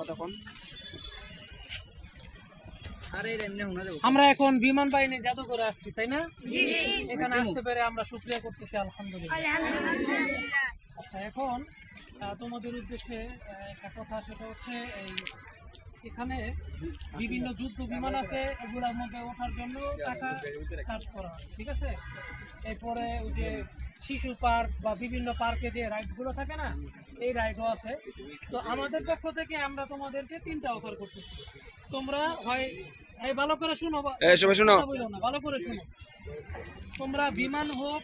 কতক্ষণ? আমরা এখন বিমান বাহিনী জাদু করে আসছি তাই না? এখানে আসতে পেরে আমরা শুক্রিয়া করতেছি আলহামদুলিল্লাহ। আচ্ছা এখন তোমাদের উদ্দেশ্যে একটা কথা সেটা হচ্ছে এই এখানে বিভিন্ন যুদ্ধ বিমান আছে এগুলোর মধ্যে ওঠার জন্য টাকা চার্জ করা হয় ঠিক আছে? এরপরে ওই যে শিশু পার্ক বা বিভিন্ন পার্কে যে রাইডগুলো থাকে না এই রাইডও আছে। তো আমাদের পক্ষ থেকে আমরা তোমাদেরকে তিনটা অফার করতেছি। তোমরা হয় এই ভালো করে শুনো সবাই শোনো। না ভালো করে শুনো। তোমরা বিমান হোক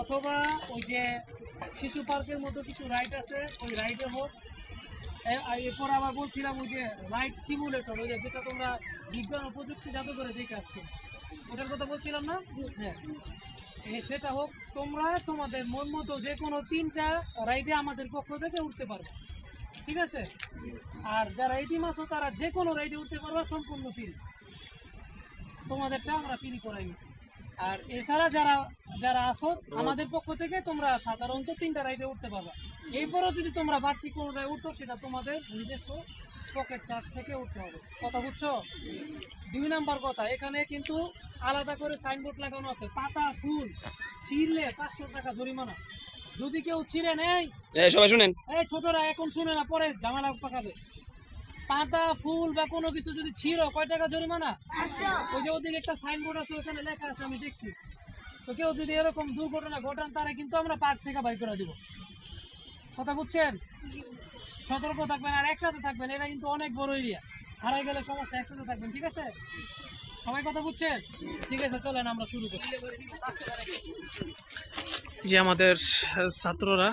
অথবা ওই যে শিশু পার্কের মতো কিছু রাইড আছে ওই রাইডে হোক এরপর আবার বলছিলাম ওই যে রাইড সিমুলেটর ওই যেটা তোমরা বিজ্ঞান ও প্রযুক্তি জাদুঘরে দেখে আসছো। ওটার কথা বলছিলাম না? হ্যাঁ। সেটা হোক, তোমরা তোমাদের মন মতো যে কোনো তিনটা রাইডে আমাদের পক্ষ থেকে উঠতে পারবে। ঠিক আছে? আর যারা এটিম আছো, তারা যে কোনো রাইডে উঠতে পারবে, সম্পূর্ণ ফ্রি তোমাদেরটা আমরা ফ্রি করাই নিছি। আর এছাড়া যারা যারা আসো আমাদের পক্ষ থেকে তোমরা সাধারণত তিনটা রাইডে উঠতে পারবে। এরপরও যদি তোমরা বাড়তি কোনো রাইড উঠো সেটা তোমাদের নিজস্ব পকেট চার্জ থেকে উঠতে হবে। কথা বুঝছ? দুই নাম্বার কথা এখানে কিন্তু আলাদা করে সাইনবোর্ড লাগানো আছে। পাতা ফুল ছিঁড়লে পাঁচশো টাকা জরিমানা। যদি কেউ ছিঁড়ে নেয় সবাই শুনেন। এই ছোটরা এখন শুনে না পরে ঝামেলা পাকাবে। পাতা, ফুল বা কোনো কিছু যদি ছিঁড়ো কয় টাকা জরিমানা? ওই যে ওদিকে একটা সাইনবোর্ড আছে, ওখানে লেখা আছে, আমি দেখছি। তো কেউ যদি এরকম দুর্ঘটনা ঘটান তারা কিন্তু আমরা পার্ক থেকে বাই করে দিব। কথা বুঝছেন? সতর্ক থাকবেন আর একসাথে থাকবেন এটা কিন্তু অনেক বড় এরিয়া হারাই গেলে সমস্যা একসাথে থাকবেন, ঠিক আছে? সবাই কথা বুঝছেন? ঠিক আছে, চলেন আমরা শুরু করি। যে আমাদের ছাত্ররা